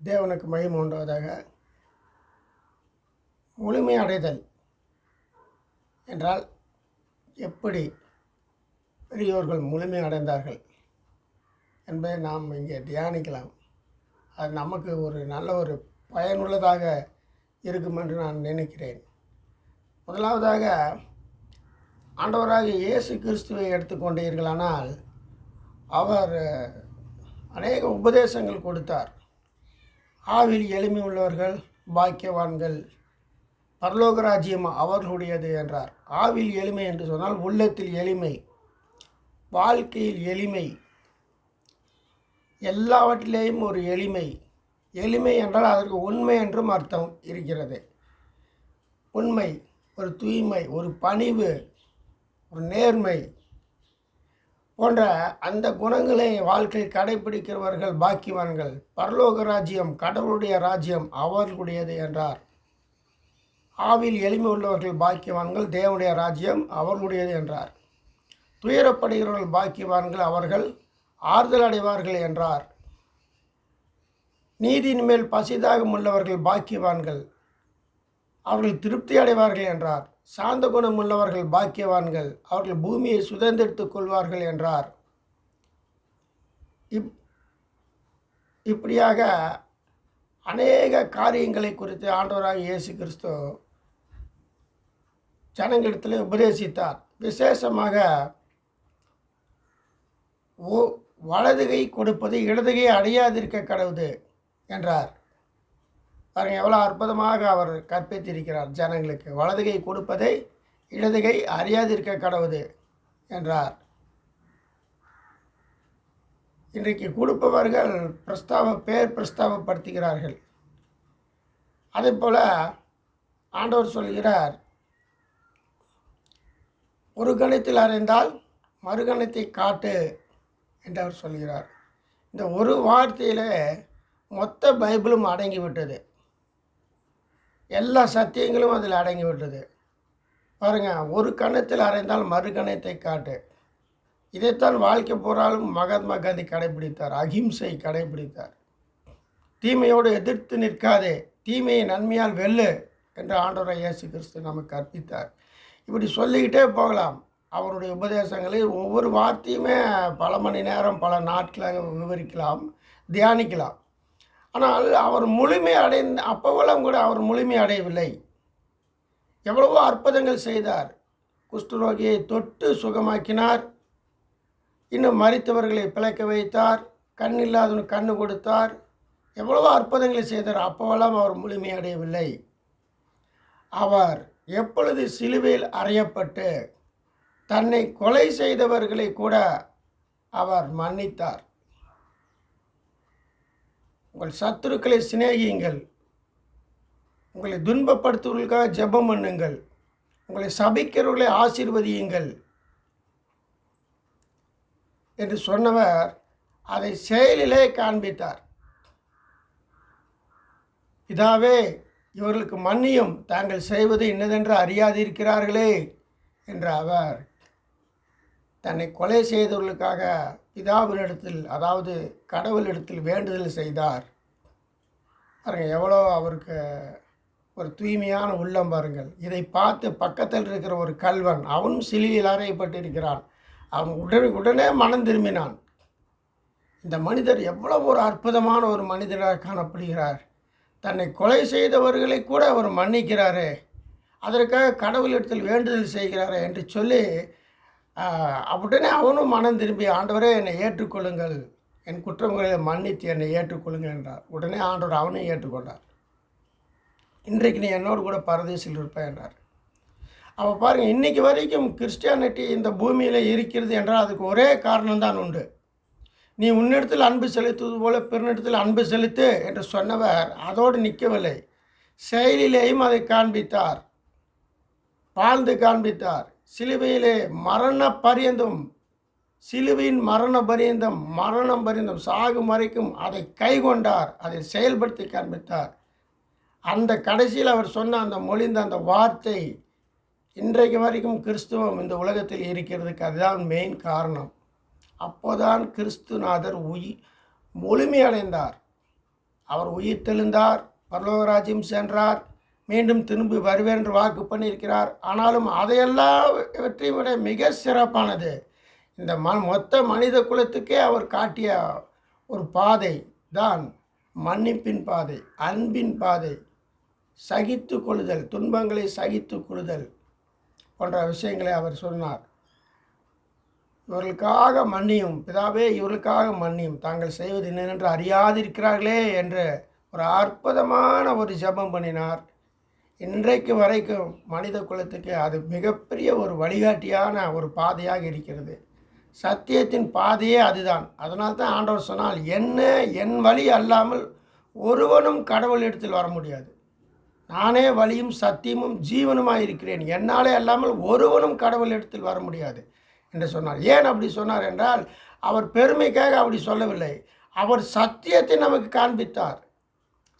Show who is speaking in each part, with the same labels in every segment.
Speaker 1: தேவனுக்கு மகிமை உண்டாவதாக. முழுமை அடைதல் என்றால் எப்படி பெரியோர்கள் முழுமை அடைந்தார்கள் என்பதை நாம் இங்கே தியானிக்கலாம். அது நமக்கு ஒரு நல்ல ஒரு பயனுள்ளதாக இருக்கும் என்று நான் நினைக்கிறேன். முதலாவதாக ஆண்டவராக இயேசு கிறிஸ்துவை எடுத்துக்கொண்டீர்களானால் அவர் அநேக உபதேசங்கள் கொடுத்தார். ஆவில் எளிமை உள்ளவர்கள் பாக்கியவான்கள். பரலோக ராஜ்யம் அவர்களுடையது என்றார். ஆவில் எளிமை என்று சொன்னால் உள்ளத்தில் எளிமை வாழ்க்கையில் எளிமை. எல்லாவற்றிலேயும் ஒரு எளிமை. எளிமை என்றால் அதற்கு உண்மை என்றும் அர்த்தம் இருக்கிறது. உண்மை ஒரு தூய்மை ஒரு பணிவு ஒரு நேர்மை. போன்ற அந்த குணங்களை வாழ்க்கையில் கடைபிடிக்கிறவர்கள் பாக்கியவான்கள். பரலோக ராஜ்யம் கடவுளுடைய ராஜ்யம் அவர்களுடையது என்றார். ஆவில் எளிமை உள்ளவர்கள் பாக்கியவான்கள் தேவனுடைய ராஜ்யம் அவர்களுடையது என்றார். துயரப்படுகிறவர்கள் பாக்கியவான்கள் அவர்கள் ஆறுதல் அடைவார்கள் என்றார். நீதியின் மேல் பசிதாகம் உள்ளவர்கள் பாக்கியவான்கள். அவர்கள் திருப்தி அடைவார்கள் என்றார். சாந்த குணம் உள்ளவர்கள் பாக்கியவான்கள் அவர்கள் பூமியை சுதந்திரித்துக் கொள்வார்கள் என்றார். இப் இப்படியாக அநேக காரியங்களை குறித்து ஆண்டவராக இயேசு கிறிஸ்து ஜனங்களிடத்தில் உபதேசித்தார். விசேஷமாக ஓ வலதுகை கொடுப்பது இடதுகை அடையாதிருக்க கடவுது என்றார். பாருங்கள் எவ்வளோ அற்புதமாக அவர் கற்பித்திருக்கிறார் ஜனங்களுக்கு. வலதுகை கொடுப்பதை இடதுகை அறியாதிருக்க கடவுது என்றார். இன்றைக்கு கொடுப்பவர்கள் பிரஸ்தாவ பேர் பிரஸ்தாவப்படுத்துகிறார்கள். அதே போல் ஆண்டவர் சொல்கிறார் ஒரு கணத்தில் அறிந்தால் மறுகணத்தை காட்டு என்று அவர் சொல்கிறார். இந்த ஒரு வார்த்தையில் மொத்த பைபிளும் அடங்கிவிட்டது. எல்லா சத்தியங்களும் அதில் அடங்கி விட்டது. பாருங்கள் ஒரு கணத்தில் அறைந்தால் மறு கணத்தை காட்டு. இதைத்தான் வாழ்க்கை போராலும் மகாத்மா காந்தி கடைபிடித்தார் அகிம்சை கடைபிடித்தார் தீமையோடு எதிர்த்து நிற்காதே தீமையை நன்மையால் வெல்லு என்று ஆண்டவரை இயேசு கிறிஸ்து நமக்கு கற்பித்தார் இப்படி சொல்லிக்கிட்டே போகலாம். அவருடைய உபதேசங்களில் ஒவ்வொரு வார்த்தையுமே பல மணி நேரம் பல நாட்களாக விவரிக்கலாம் தியானிக்கலாம். ஆனால் அவர் முழுமை அடைந்த அப்போவெல்லாம் கூட அவர் முழுமை அடையவில்லை. எவ்வளவோ அற்புதங்கள் செய்தார். குஷ்டரோகியை தொட்டு சுகமாக்கினார். இன்னும் மறித்தவர்களை பிழைக்க வைத்தார். கண் இல்லாதவனுக்கு கண்ணு கொடுத்தார். எவ்வளவோ அற்புதங்களை செய்தார். அப்போவெல்லாம் அவர் முழுமை அடையவில்லை. அவர் எப்பொழுது சிலுவையில் அறையப்பட்டு தன்னை கொலை செய்தவர்களை கூட அவர் மன்னித்தார். உங்கள் சத்துருக்களை சிநேகியுங்கள். உங்களை துன்பப்படுத்துவர்களுக்காக ஜெபம் பண்ணுங்கள். உங்களை சபிக்கிறவர்களை ஆசீர்வதியுங்கள். என்று சொன்னவர் அதை செயலிலே காண்பித்தார். இதாவே இவர்களுக்கு மன்னியும். தாங்கள் செய்வது இன்னதென்று அறியாதிருக்கிறார்களே என்ற அவர் தன்னை கொலை செய்தவர்களுக்காக பிதாவினிடத்தில் அதாவது கடவுளிடத்தில் வேண்டுதல் செய்தார். பாருங்கள் எவ்வளோ அவருக்கு ஒரு தூய்மையான உள்ளம் பாருங்கள். இதை பார்த்து பக்கத்தில் இருக்கிற ஒரு கல்வன் அவனும் சிலுவையில் அறையப்பட்டிருக்கிறான். அவன் உடனே உடனே மனம் திரும்பினான். இந்த மனிதர் எவ்வளோ ஒரு அற்புதமான ஒரு மனிதராக காணப்படுகிறார். தன்னை கொலை செய்தவர்களை கூட அவர் மன்னிக்கிறாரே. அதற்காக கடவுளிடத்தில் வேண்டுதல் செய்கிறாரே என்று சொல்லி உடனே அவனும் மனம் திரும்பி ஆண்டவரே என்னை ஏற்றுக்கொள்ளுங்கள். என் குற்றங்களை மன்னித்து என்னை ஏற்றுக்கொள்ளுங்கள் என்றார். உடனே ஆண்டவர் அவனையும் ஏற்றுக்கொண்டார். இன்றைக்கு நீ என்னோடு கூட பரதேசில் இருப்பேன் என்றார். அப்போ பாருங்கள் இன்றைக்கி வரைக்கும் கிறிஸ்டியானிட்டி இந்த பூமியில் இருக்கிறது என்றால் அதுக்கு ஒரே காரணம்தான் உண்டு. நீ உன்னிடத்தில் அன்பு செலுத்துவது போல பிறனிடத்தில் அன்பு செலுத்து என்று சொன்னவர் அதோடு நிற்கவில்லை. செயலிலேயும் அதை காண்பித்தார். வாழ்ந்து காண்பித்தார். சிலுவையிலே மரண பரியந்தம் சிலுவையின் மரண பரியந்தம் மரணம் பரியந்தம் சாகும் வரைக்கும் அதை கைகொண்டார் அதை செயல்படுத்தி காண்பித்தார். அந்த கடைசியில் அவர் சொன்ன அந்த மொழிந்த அந்த வார்த்தை இன்றைக்கு வரைக்கும் கிறிஸ்துவம் இந்த உலகத்தில் இருக்கிறதுக்கு அதுதான் மெயின் காரணம். அப்போதான் கிறிஸ்துநாதர் உயி முழுமையடைந்தார். அவர் உயிர் தெழுந்தார் பரலோகராஜ்யம் சென்றார். மீண்டும் திரும்பி வருவேன் என்று வாக்கு பண்ணியிருக்கிறார். ஆனாலும் அதையெல்லாம் இவற்றையும் விட மிக சிறப்பானது இந்த ம மொத்த மனித குலத்துக்கே அவர் காட்டிய ஒரு பாதை தான் மன்னிப்பின் பாதை அன்பின் பாதை சகித்து கொள்ளுதல் துன்பங்களை சகித்து கொள்ளுதல் போன்ற விஷயங்களை அவர் சொன்னார். இவர்களுக்காக மன்னியும் பிதாவே இவர்களுக்காக மன்னியும் தாங்கள் செய்வது என்னென்று அறியாதிருக்கிறார்களே என்று ஒரு அற்புதமான ஒரு ஜெபம் பண்ணினார். இன்றைக்கு வரைக்கும் மனித குலத்துக்கு அது மிகப்பெரிய ஒரு வழிகாட்டியான ஒரு பாதையாக இருக்கிறது. சத்தியத்தின் பாதையே அதுதான். அதனால் தான் ஆண்டவர் சொன்னால் என்ன என் வழி அல்லாமல் ஒருவனும் கடவுள் இடத்தில் வர முடியாது. நானே வழியும் சத்தியமும் ஜீவனுமாக இருக்கிறேன். என்னாலே அல்லாமல் ஒருவனும் கடவுள் இடத்தில் வர முடியாது. என்று சொன்னார். ஏன் அப்படி சொன்னார் என்றால் அவர் பெருமைக்காக அப்படி சொல்லவில்லை. அவர் சத்தியத்தை நமக்கு காண்பித்தார்.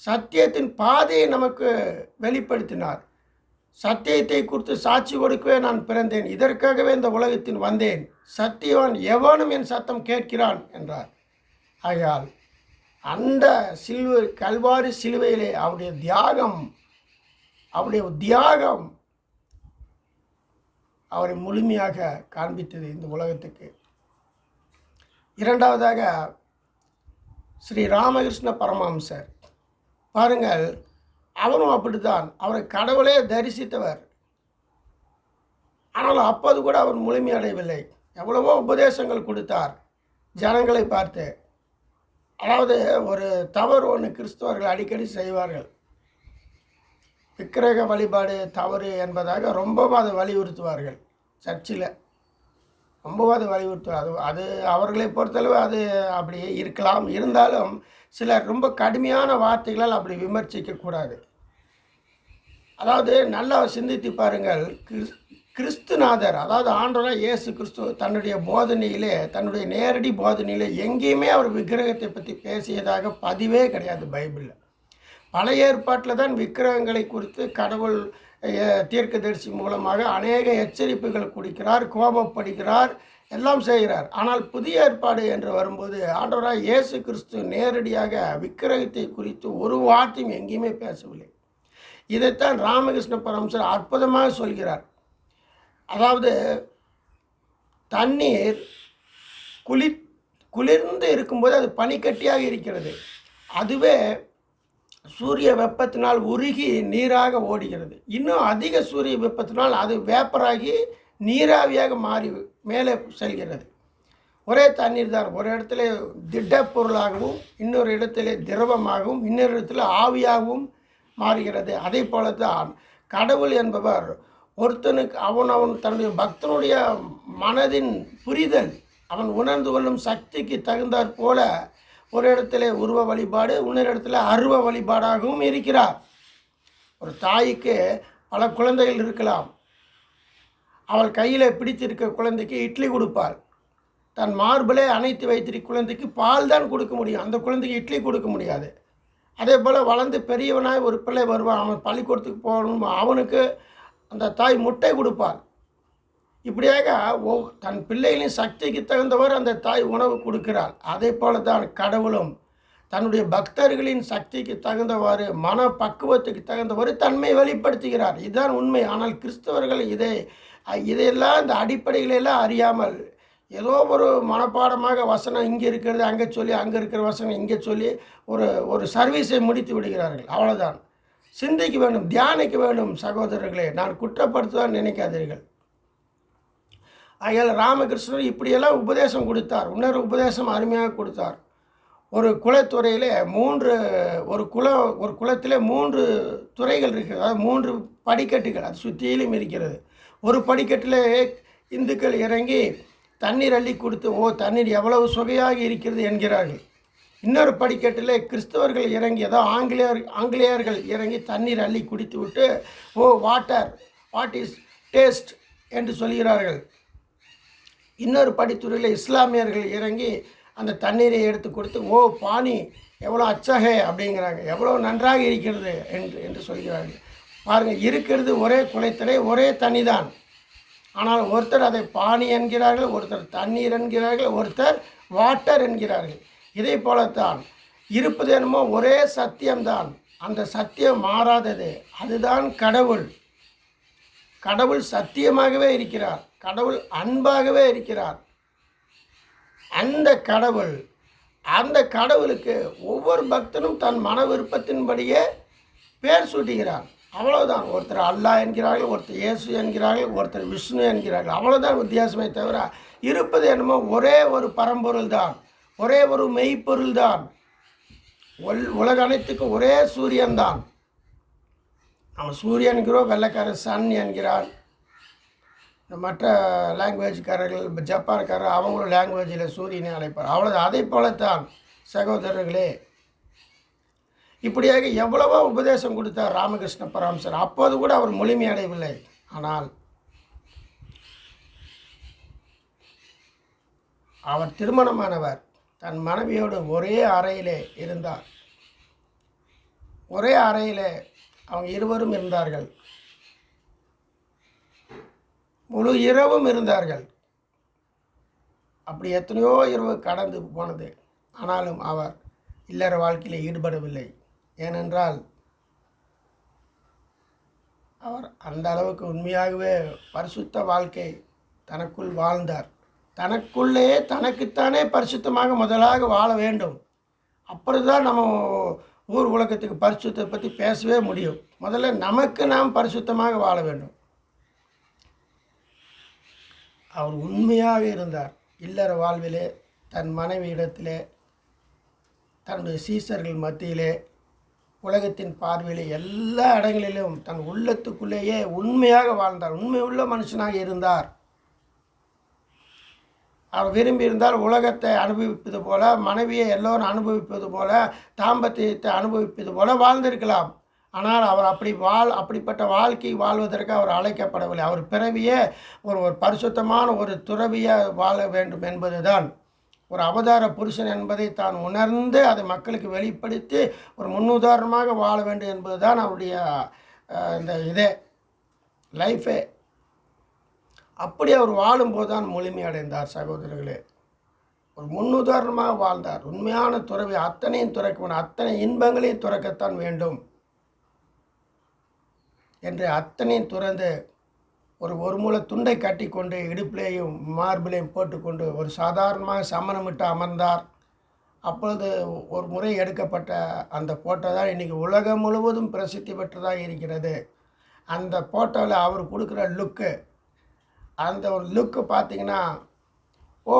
Speaker 1: சத்தியத்தின் பாதையை நமக்கு வெளிப்படுத்தினார். சத்தியத்தை குறித்து சாட்சி கொடுக்கவே நான் பிறந்தேன். இதற்காகவே இந்த உலகத்தில் வந்தேன். சத்தியவான் எவனும் என் சத்தம் கேட்கிறான் என்றார். ஆகையால் அந்த சிலுவை கல்வாரி சிலுவையிலே அவருடைய தியாகம் அவருடைய தியாகம் அவரை முழுமையாக காண்பித்தது இந்த உலகத்துக்கு. இரண்டாவதாக ஸ்ரீ ராமகிருஷ்ண பரமஹம்சர். பாருங்கள் அவரும் அப்படித்தான். அவரை கடவுளே தரிசித்தவர். ஆனால் அப்போது கூட அவர் முழுமையடையவில்லை எவ்வளவோ உபதேசங்கள் கொடுத்தார் ஜனங்களை பார்த்து. அதாவது ஒரு தவறு ஒன்று கிறிஸ்தவர்கள் அடிக்கடி செய்வார்கள். விக்கிரக வழிபாடு தவறு என்பதாக ரொம்பவும் அதை வலியுறுத்துவார்கள் சர்ச்சில். ரொம்பவாது வலியுறுத்தும் அது அது அவர்களை பொறுத்தளவு அது அப்படி இருக்கலாம். இருந்தாலும் சிலர் ரொம்ப கடுமையான வார்த்தைகளால் அப்படி விமர்சிக்கக்கூடாது அதாவது நல்லா சிந்தித்து பாருங்கள். கிறிஸ் கிறிஸ்துநாதர் அதாவது ஆண்டவராக இயேசு கிறிஸ்து தன்னுடைய போதனையிலே தன்னுடைய நேரடி போதனையிலே எங்கேயுமே அவர் விக்கிரகத்தை பற்றி பேசியதாக பதிவே கிடையாது பைபிளில். பழைய ஏற்பாட்டில் தான் விக்கிரகங்களை குறித்து கடவுள் தீர்க்கதரிசி மூலமாக அநேக எச்சரிப்புகள் கொடுக்கிறார் கோபப்படுகிறார் எல்லாம் செய்கிறார். ஆனால் புதிய ஏற்பாடு என்று வரும்போது ஆண்டவராக இயேசு கிறிஸ்து நேரடியாக விக்கிரகத்தை குறித்து ஒரு வார்த்தையும் எங்கேயுமே பேசவில்லை. இதைத்தான் ராமகிருஷ்ண பரமசர் அற்புதமாக சொல்கிறார். அதாவது தண்ணீர் குளிர் குளிர்ந்து இருக்கும்போது அது பனிக்கட்டியாக இருக்கிறது. அதுவே சூரிய வெப்பத்தினால் உருகி நீராக ஓடுகிறது. இன்னும் அதிக சூரிய வெப்பத்தினால் அது வேப்பராகி நீராவியாக மாறி மேலே செல்கிறது. ஒரே தண்ணீர் தான். ஒரு இடத்துல திடப்பொருளாகவும் இன்னொரு இடத்துல திரவமாகவும் இன்னொரு இடத்துல ஆவியாகவும் மாறுகிறது. அதே போல தான் கடவுள் என்பவர் ஒருத்தனுக்கு அவன் அவன் தன்னுடைய பக்தனுடைய மனதின் புரிதல் அவன் உணர்ந்து கொள்ளும் சக்திக்கு தகுந்தாற் போல ஒரு இடத்துல உருவ வழிபாடு இன்னொரு இடத்துல அருவ வழிபாடாகவும் இருக்கிறார். ஒரு தாய்க்கு பல குழந்தைகள் இருக்கலாம். அவள் கையில் பிடித்திருக்க குழந்தைக்கு இட்லி கொடுப்பாள். தன் மார்பிலே அணைத்து வைத்திருக்க குழந்தைக்கு பால் தான் கொடுக்க முடியும். அந்த குழந்தைக்கு இட்லி கொடுக்க முடியாது. அதே போல் வளர்ந்து பெரியவனாய் ஒரு பிள்ளை வருவான். அவன் பள்ளிக்கூடத்துக்கு போகணும்? அவனுக்கு அந்த தாய் முட்டை கொடுப்பாள். இப்படியாக ஓ தன் பிள்ளைகளின் சக்திக்கு தகுந்தவர் அந்த தாய் உணவு கொடுக்கிறாள். அதே போல தான் கடவுளும் தன்னுடைய பக்தர்களின் சக்திக்கு தகுந்தவாறு மன பக்குவத்துக்கு தகுந்தவாறு தன்மை வெளிப்படுத்துகிறார். இதுதான் உண்மை. ஆனால் கிறிஸ்தவர்கள் இதை இதையெல்லாம் இந்த அடிப்படைகளெல்லாம் அறியாமல் ஏதோ ஒரு மனப்பாடமாக வசனம் இங்கே இருக்கிறது அங்கே சொல்லி அங்கே இருக்கிற வசனம் இங்கே சொல்லி ஒரு ஒரு சர்வீஸை முடித்து விடுகிறார்கள். அவ்வளோதான் சிந்திக்க வேண்டும் தியானிக்க வேண்டும் சகோதரர்களே. நான் குற்றப்படுத்துதான் நினைக்காதீர்கள். ஆகையால் ராமகிருஷ்ணர் இப்படியெல்லாம் உபதேசம் கொடுத்தார். இன்னொரு உபதேசம் அருமையாக கொடுத்தார். ஒரு குலத்துறையில் மூன்று ஒரு குலம் ஒரு குலத்தில் மூன்று துறைகள் இருக்குது. அதாவது மூன்று படிக்கட்டுகள் அது சுற்றியிலும் இருக்கிறது. ஒரு படிக்கட்டில் இந்துக்கள் இறங்கி தண்ணீர் அள்ளி கொடுத்து ஓ தண்ணீர் எவ்வளவு சுவையாக இருக்கிறது என்கிறார்கள். இன்னொரு படிக்கட்டில் கிறிஸ்தவர்கள் இறங்கி ஏதோ ஆங்கிலேயர் ஆங்கிலேயர்கள் இறங்கி தண்ணீர் அள்ளி குடித்து விட்டு oh water what is taste? என்று சொல்கிறார்கள். இன்னொரு படித்துறையில் இஸ்லாமியர்கள் இறங்கி அந்த தண்ணீரை எடுத்து கொடுத்து ஓ பாணி எவ்வளோ அச்சகே அப்படிங்கிறாங்க. எவ்வளோ நன்றாக இருக்கிறது என்று என்று சொல்கிறார்கள். பாருங்கள் இருக்கிறது ஒரே குலைத்தலை ஒரே தண்ணி தான் ஆனால் ஒருத்தர் அதை பாணி என்கிறார்கள் ஒருத்தர் தண்ணீர் என்கிறார்கள் ஒருத்தர் வாட்டர் என்கிறார்கள். இதே போலத்தான் இருப்பது என்னமோ ஒரே சத்தியம்தான். அந்த சத்தியம் மாறாதது. அதுதான் கடவுள். கடவுள் சத்தியமாகவே இருக்கிறார். கடவுள் அன்பாகவே இருக்கிறார். அந்த கடவுள் அந்த கடவுளுக்கு ஒவ்வொரு பக்தனும் தன் மன விருப்பத்தின்படியே பேர் சூட்டுகிறார். அவ்வளோதான் ஒருத்தர் அல்லா என்கிறார்கள் ஒருத்தர் இயேசு என்கிறார்கள் ஒருத்தர் விஷ்ணு என்கிறார்கள். அவ்வளோதான் வித்தியாசமே தவிர இருப்பது என்னமோ ஒரே ஒரு பரம்பொருள் தான். ஒரே ஒரு மெய்ப்பொருள் தான். உலக அனைத்துக்கும் ஒரே சூரியன் தான். நம்ம சூரியன்கிறோம் வெள்ளைக்காரர் சன் என்கிறார். மற்ற லாங்குவேஜ்காரர்கள் இப்போ ஜப்பான்காரர் அவங்களும் லாங்குவேஜில் சூரியனை அழைப்பார். அவ்வளோ அதை போலத்தான் சகோதரர்களே இப்படியாக எவ்வளவோ உபதேசம் கொடுத்தார் ராமகிருஷ்ண பரமசர் அப்போது கூட அவர் முழுமையடையவில்லை ஆனால் அவர் திருமணமானவர். தன் மனைவியோடு ஒரே அறையிலே இருந்தார். ஒரே அறையிலே அவங்க இருவரும் இருந்தார்கள். முழு இரவும் இருந்தார்கள். அப்படி எத்தனையோ இரவு கடந்து போனது. ஆனாலும் அவர் இல்லற வாழ்க்கையில் ஈடுபடவில்லை. ஏனென்றால் அவர் அந்த அளவுக்கு உண்மையாகவே பரிசுத்த வாழ்க்கை தனக்குள் வாழ்ந்தார். தனக்குள்ளே தனக்குத்தானே பரிசுத்தமாக முதலாக வாழ வேண்டும். அப்புறம் தான் நம்ம ஊர் உலகத்துக்கு பரிசுத்தை பற்றி பேசவே முடியும். முதல்ல நமக்கு நாம் பரிசுத்தமாக வாழ வேண்டும். அவர் உண்மையாக இருந்தார். இல்லற வாழ்விலே தன் மனைவியிடத்திலே தன்னுடைய சீசர்கள் மத்தியிலே உலகத்தின் பார்வையிலே எல்லா இடங்களிலும் தன் உள்ளத்துக்குள்ளேயே உண்மையாக வாழ்ந்தார். உண்மையுள்ள மனுஷனாக இருந்தார். அவர் விரும்பி இருந்தால் உலகத்தை அனுபவிப்பது போல மனைவியை எல்லோரும் அனுபவிப்பது போல தாம்பத்தியத்தை அனுபவிப்பது போல வாழ்ந்திருக்கலாம். ஆனால் அவர் அப்படி வாழ் அப்படிப்பட்ட வாழ்க்கை வாழ்வதற்கு அவர் அழைக்கப்படவில்லை. அவர் பிறவியே ஒரு ஒரு பரிசுத்தமான ஒரு துறவியாக வாழ வேண்டும் என்பதுதான். ஒரு அவதார புருஷன் என்பதை தான் உணர்ந்து அதை மக்களுக்கு வெளிப்படுத்தி ஒரு முன்னுதாரணமாக வாழ வேண்டும் என்பதுதான் அவருடைய இந்த இதே லைஃபே. அப்படி அவர் வாழும்போது தான் முழுமையடைந்தார் சகோதரர்களே. ஒரு முன்னுதாரணமாக வாழ்ந்தார். உண்மையான துறவி அத்தனையும் துறக்க வேண்டும் அத்தனை இன்பங்களையும் துறக்கத்தான் வேண்டும். என்று அத்தனையும் துறந்து ஒரு ஒரு மூளை துண்டை கட்டிக்கொண்டு இடுப்பிலேயும் மார்பிலையும் போட்டுக்கொண்டு ஒரு சாதாரணமாக சமணமிட்டு அமர்ந்தார். அப்பொழுது ஒரு முறை எடுக்கப்பட்ட அந்த போட்டோ தான் இன்றைக்கி உலகம் முழுவதும் பிரசித்தி பெற்றதாக இருக்கிறது. அந்த போட்டோவில் அவர் கொடுக்குற லுக்கு அந்த ஒரு லுக்கு பார்த்தீங்கன்னா ஓ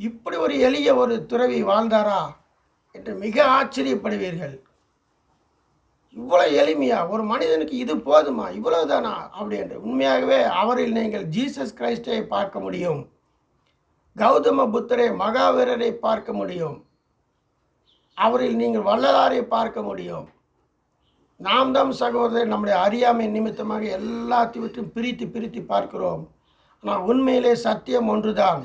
Speaker 1: இப்படி ஒரு எளிய ஒரு துறவி வாழ்ந்தாரா என்று மிக ஆச்சரியப்படுவீர்கள். இவ்வளோ எளிமையா ஒரு மனிதனுக்கு இது போதுமா? இவ்வளவுதானா? அப்படி என்று உண்மையாகவே அவரில் நீங்கள் ஜீசஸ் கிரைஸ்டை பார்க்க முடியும். கௌதம புத்தரை மகாவீரரை பார்க்க முடியும். அவரில் நீங்கள் வள்ளலாரை பார்க்க முடியும். நாம் தான் சகோதரர் நம்முடைய அறியாமை நிமித்தமாக எல்லாத்தையும் பிரித்து பிரித்து பார்க்கிறோம். ஆனால் உண்மையிலே சத்தியம் ஒன்றுதான்.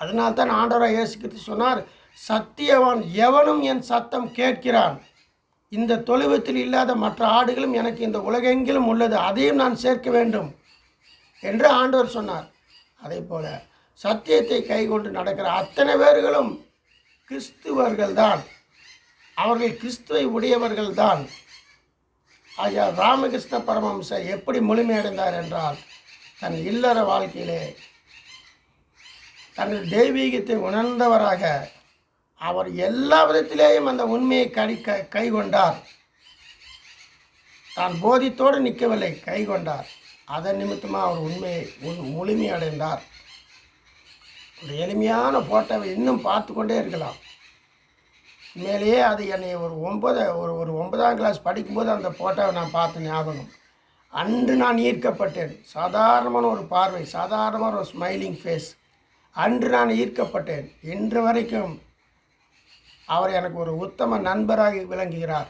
Speaker 1: அதனால் தான் ஆண்டவராக இயேசுக்கிட்டு சொன்னார் சத்தியவான் எவனும் என் சத்தம் கேட்கிறான். இந்த தொழுவத்தில் இல்லாத மற்ற ஆடுகளும் எனக்கு இந்த உலகெங்கிலும் உள்ளது அதையும் நான் சேர்க்க வேண்டும் என்று ஆண்டவர் சொன்னார். அதே போல சத்தியத்தை கைகொண்டு நடக்கிற அத்தனை பேர்களும் கிறிஸ்துவர்கள்தான். அவர்கள் கிறிஸ்துவை உடையவர்கள்தான். ஆகிய ராமகிருஷ்ண பரமஹம்சர் எப்படி முழுமையடைந்தார் என்றால் தன் இல்லற வாழ்க்கையிலே தன் தெய்வீகத்தை உணர்ந்தவராக அவர் எல்லா விதத்திலேயும் அந்த உண்மையை கடி கை கைகொண்டார். தான் போதித்தோடு நிற்கவில்லை கைகொண்டார். அதன் நிமித்தமாக அவர் உண்மையை உண் முழுமையடைந்தார். ஒரு எளிமையான ஃபோட்டோவை இன்னும் பார்த்து கொண்டே இருக்கலாம். உண்மையிலேயே அது என்னை ஒரு ஒன்பது ஒரு ஒரு ஒன்பதாம் கிளாஸ் படிக்கும்போது அந்த ஃபோட்டோவை நான் பார்த்த ஞாபகம். அன்று நான் ஈர்க்கப்பட்டேன். சாதாரணமான ஒரு பார்வை சாதாரணமான ஒரு ஸ்மைலிங் ஃபேஸ் அன்று நான் ஈர்க்கப்பட்டேன். இன்று வரைக்கும் அவர் எனக்கு ஒரு உத்தம நண்பராக விளங்குகிறார்.